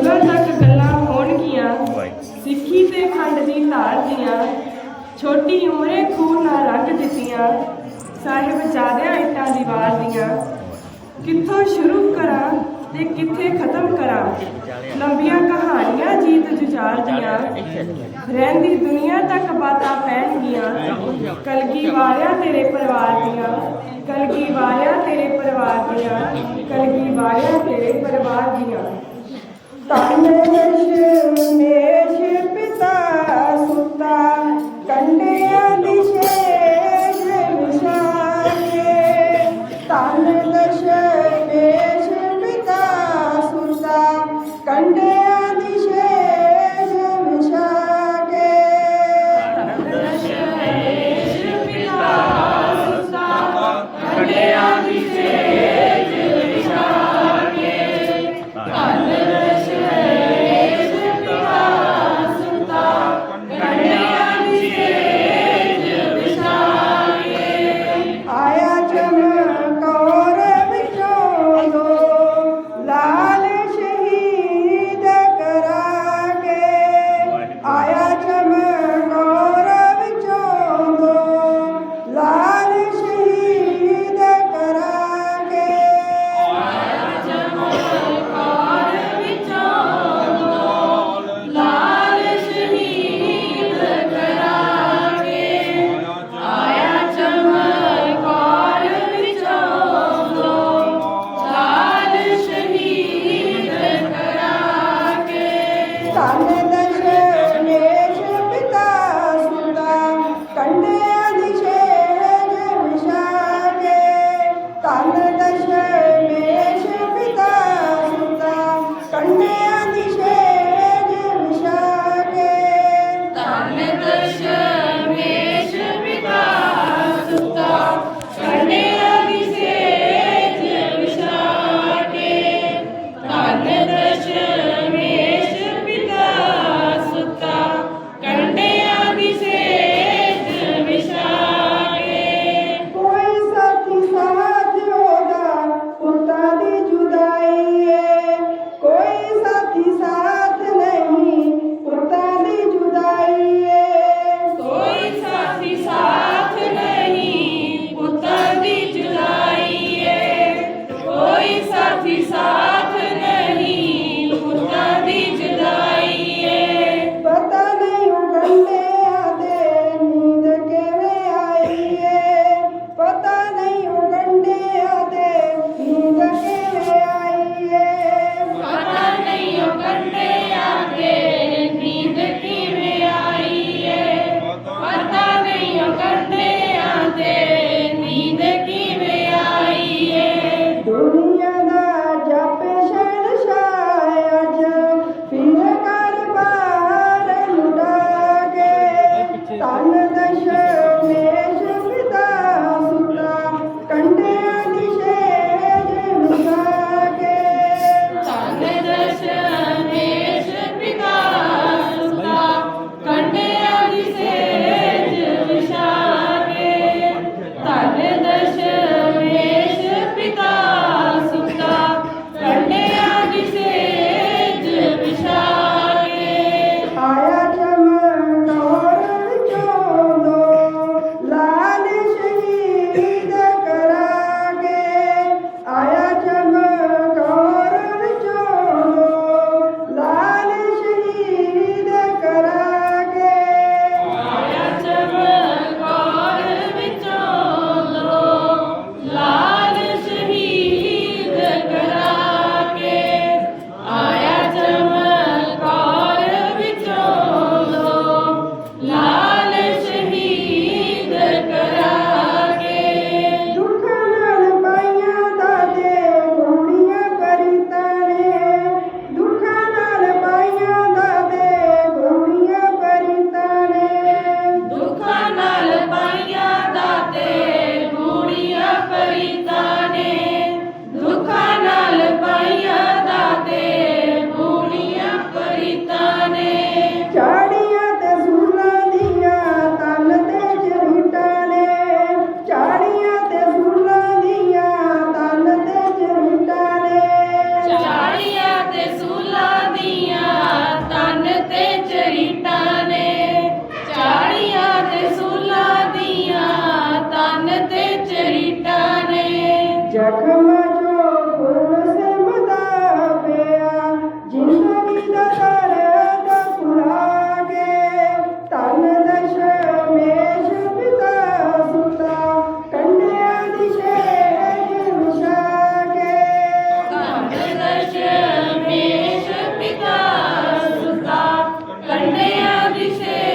ਜੁਗਾਂ ਤੱਕ ਗੱਲਾਂ ਹੋਣਗੀਆਂ। ਵਾਹਿਗੁਰੂ ਸਿੱਖੀ ਤੇ ਖੰਡ ਦੀ ਧਾਰ ਦੀਆਂ ਛੋਟੀ ਉਮਰੇ ਖੂਨ ਨਾਲ ਰੰਗ ਦਿੱਤੀਆਂ। ਸਾਹਿਬ ਜਾਦਿਆਂ ਇੱਟਾਂ ਦੀ ਵਾਰ ਦੀਆਂ। ਕਿੱਥੋਂ ਸ਼ੁਰੂ ਕਰਾਂ ਤੇ ਕਿੱਥੇ ਖਤਮ ਕਰਾਂ? ਲੰਬੀਆਂ ਕਹਾਣੀਆਂ ਜੀਤ ਜੁਝਾਰ ਦੀਆਂ। ਰਹਿੰਦੀ ਦੁਨੀਆ ਤੱਕ ਬਾਤਾਂ ਪੈਣਗੀਆਂ। ਕਲਗੀ ਵਾਲਿਆ ਤੇਰੇ ਪਰਿਵਾਰ ਦੀਆਂ। ਕਲਗੀ ਵਾਲਿਆ ਤੇਰੇ ਪਰਿਵਾਰ ਦੀਆਂ। ਕਲਗੀ ਵਾਲਿਆ ਤੇਰੇ ਪਰਿਵਾਰ ਦੀਆਂ। तन नश पिता सुता कंडया Everything.